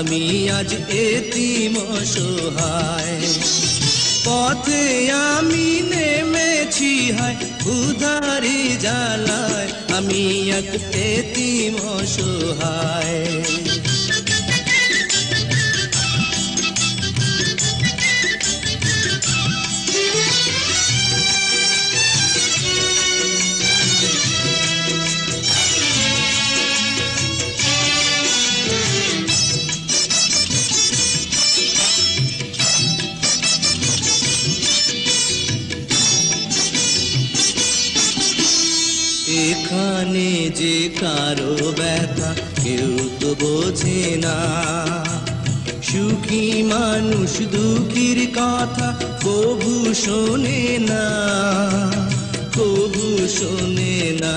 আমি আজ এতিম অসহায় পথে আমি নেমেছি হায় উধারি জ্বালায় আমি এক এতিম অসহায় এখানে যে কারও ব্যথা কেউ তো বোঝে না। সুখী মানুষ দুঃখীর কথা কবু শোনে না, কবু শোনে না।